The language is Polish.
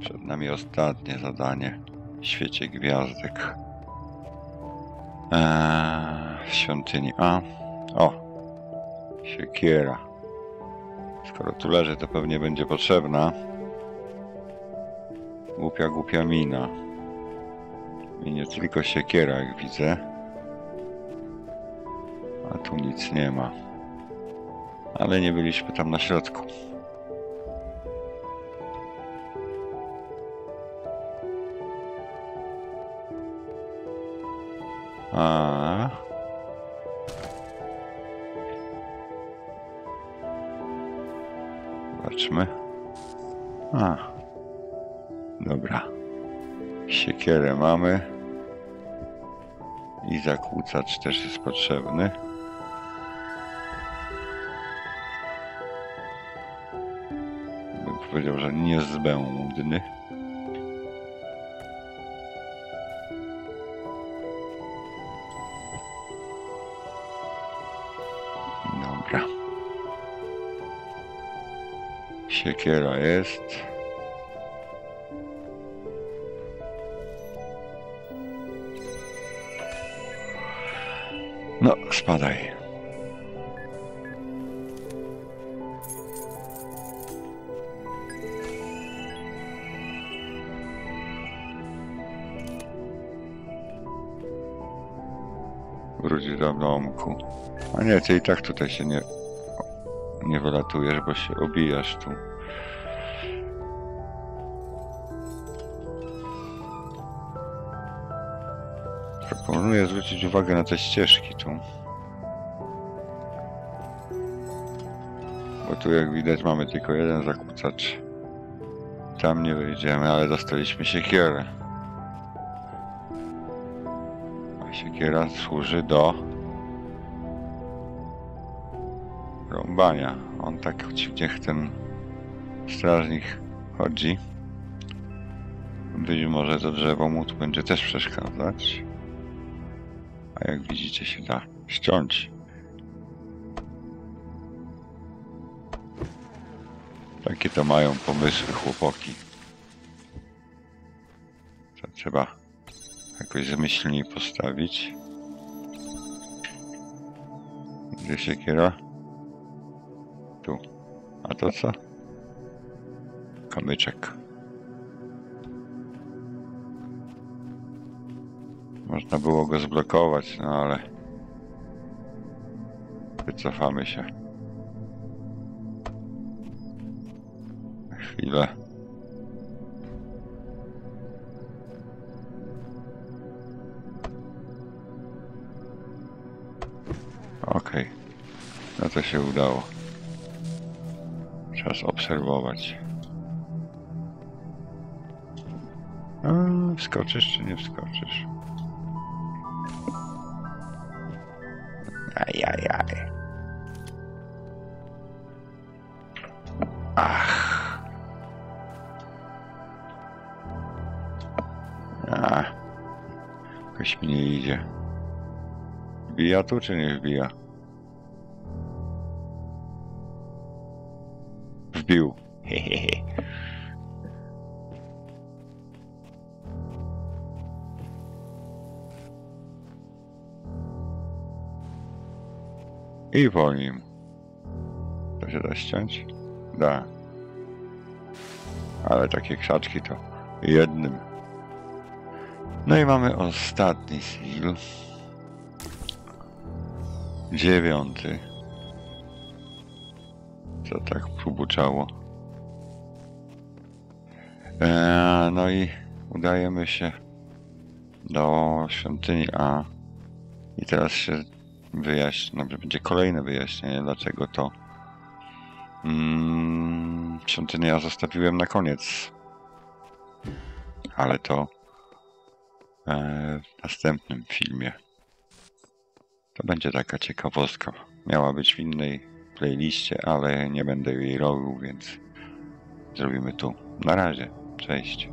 Przed nami ostatnie zadanie w świecie gwiazdek. Eee, w świątyni A. O! Siekiera. Skoro tu leży, to pewnie będzie potrzebna. Głupia, głupia mina. I nie tylko siekiera, jak widzę. A tu nic nie ma. Ale nie byliśmy tam na środku. A. Zobaczmy. A. Dobra. Siekierę mamy. I zakłócacz też jest potrzebny. Bym powiedział, że niezbędny. Siekiera jest. No, spadaj. Wróć do domku. A nie, ty i tak tutaj się nie, nie wylatujesz, bo się obijasz tu. Proponuję zwrócić uwagę na te ścieżki tu. Bo tu jak widać mamy tylko jeden zakłócacz. Tam nie wejdziemy, ale dostaliśmy siekierę. A siekiera służy do rąbania. On tak dziwnie ten strażnik chodzi. Być może to drzewo mu tu będzie też przeszkadzać. A jak widzicie się da ściąć. Takie to mają pomysły chłopaki. To trzeba jakoś zmyślniej postawić. Gdzie siekiera? Tu. A to co? Kamyczek. Można było go zblokować, no ale wycofamy się. Chwilę. Okej. No to się udało. Czas obserwować. A, wskoczysz czy nie wskoczysz? Ajajaj. Ach. A. Jakoś mi nie idzie. Wbija tu czy nie wbija? Wbił. I po nim. To się da ściąć? Da. Ale takie krzaczki to jednym. No i mamy ostatni seal. Dziewiąty. Co tak próbuczało. Eee, no i udajemy się do świątyni A. I teraz się wyjaśni, no, będzie kolejne wyjaśnienie, dlaczego to mm, świątynię ja zostawiłem na koniec. Ale to e, w następnym filmie. To będzie taka ciekawostka. Miała być w innej playliście, ale nie będę jej robił, więc zrobimy tu. Na razie. Cześć.